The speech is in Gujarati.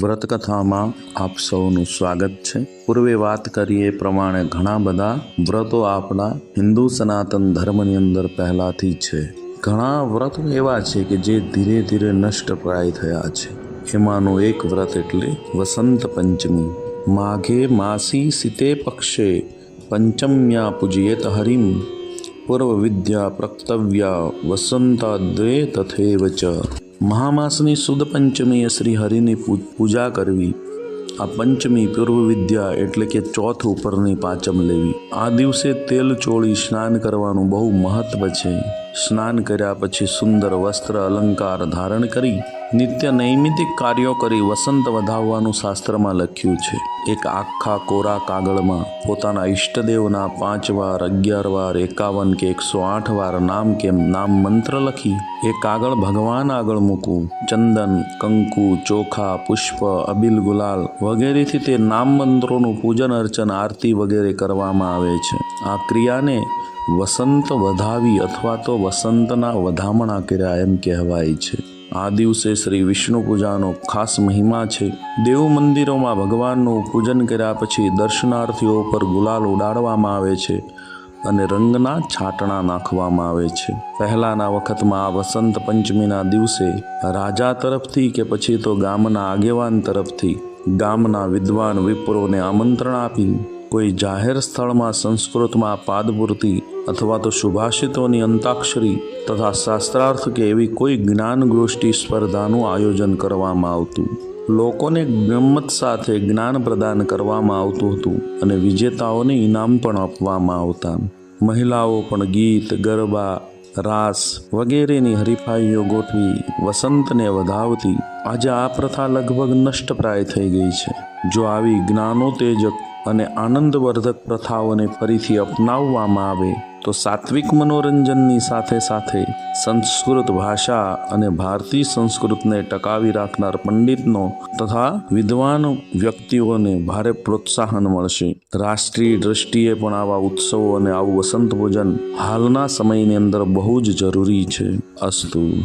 વ્રતકથામાં આપ સૌનું સ્વાગત છે. પૂર્વે વાત કરીએ પ્રમાણે ઘણા બધા વ્રતો આપણા હિન્દુ સનાતન ધર્મની અંદર પહેલાંથી છે. ઘણા વ્રત એવા છે કે જે ધીરે ધીરે નષ્ટપ્રાય થયા છે. એમાંનું એક વ્રત એટલે વસંત પંચમી. માઘે માસી સીતે પક્ષે પંચમ્યા પૂજયેત હરિમ પૂર્વ વિદ્યા પ્રક્તવ્યા વસંતાદ્વે તથેવ ચ. મહામાસની સુદ પંચમીએ શ્રી હરિની પૂજા કરવી. આ પંચમી પૂર્વ વિદ્યા એટલે કે ચોથ ઉપરની પાંચમ લેવી. આ દિવસે તેલ ચોળી સ્નાન કરવાનું બહુ મહત્વ છે. સ્નાન કર્યા પછી સુંદર વસ્ત્ર અલંકાર ધારણ કરી નિત્ય નૈમિતિક કાર્યો કરી વસંત વધાવવાનું શાસ્ત્રમાં લખ્યું છે. એક આખા કોરા કાગળમાં પોતાના ઈષ્ટદેવના પાંચ વાર, અગિયાર વાર, એકાવન કે એકસો આઠ વાર નામ કે નામ મંત્ર લખી એ કાગળ ભગવાન આગળ મૂકવું. ચંદન, કંકુ, ચોખા, પુષ્પ, અબિલ ગુલાલ વગેરેથી તે નામ મંત્રોનું પૂજન, અર્ચન, આરતી વગેરે કરવામાં આવે છે. આ ક્રિયાને વસંત વધાવી અથવા તો વસંતના વધામણા કર્યા એમ કહેવાય છે. આ દિવસે શ્રી વિષ્ણુ પૂજાનો ખાસ મહિમા છે. દેવ મંદિરોમાં ભગવાનનું પૂજન કર્યા પછી દર્શનાર્થીઓ પર ગુલાલ ઉડાડવામાં આવે છે અને રંગના છાંટણા નાખવામાં આવે છે. પહેલાંના વખતમાં આ વસંત પંચમીના દિવસે રાજા તરફથી કે પછી તો ગામના આગેવાન તરફથી ગામના વિદ્વાન વિપ્રોને આમંત્રણ આપી કોઈ જાહેર સ્થળમાં સંસ્કૃતમાં પાદપૂર્તિ અથવા તો સુભાષિતોની અંતાક્ષરી તથા શાસ્ત્રાર્થ કે એવી કોઈ જ્ઞાન ગોષ્ઠી સ્પર્ધાનું આયોજન કરવામાં આવતું. લોકોને ગમત સાથે જ્ઞાન પ્રદાન કરવામાં આવતું હતું અને વિજેતાઓને ઇનામ પણ આપવામાં આવતા. મહિલાઓ પણ ગીત, ગરબા, રાસ વગેરેની હરીફાઈઓ ગોઠવી વસંતને વધાવતી. આજે આ પ્રથા લગભગ નષ્ટપ્રાય થઈ ગઈ છે. જો આવી જ્ઞાનોતેજક અને આનંદવર્ધક પ્રથાઓને ફરીથી અપનાવવામાં આવે, તો સાત્વિક મનોરંજનની સાથે સાથે સંસ્કૃત ભાષા અને ભારતીય સંસ્કૃતને ટકાવી રાખનાર પંડિતનો તથા વિદ્વાન વ્યક્તિઓને ભારે પ્રોત્સાહન મળશે. રાષ્ટ્રીય દ્રષ્ટિએ પણ આવા ઉત્સવો અને આવું વસંત ભોજન હાલના સમયની અંદર બહુ જ જરૂરી છે. અસ્તુ.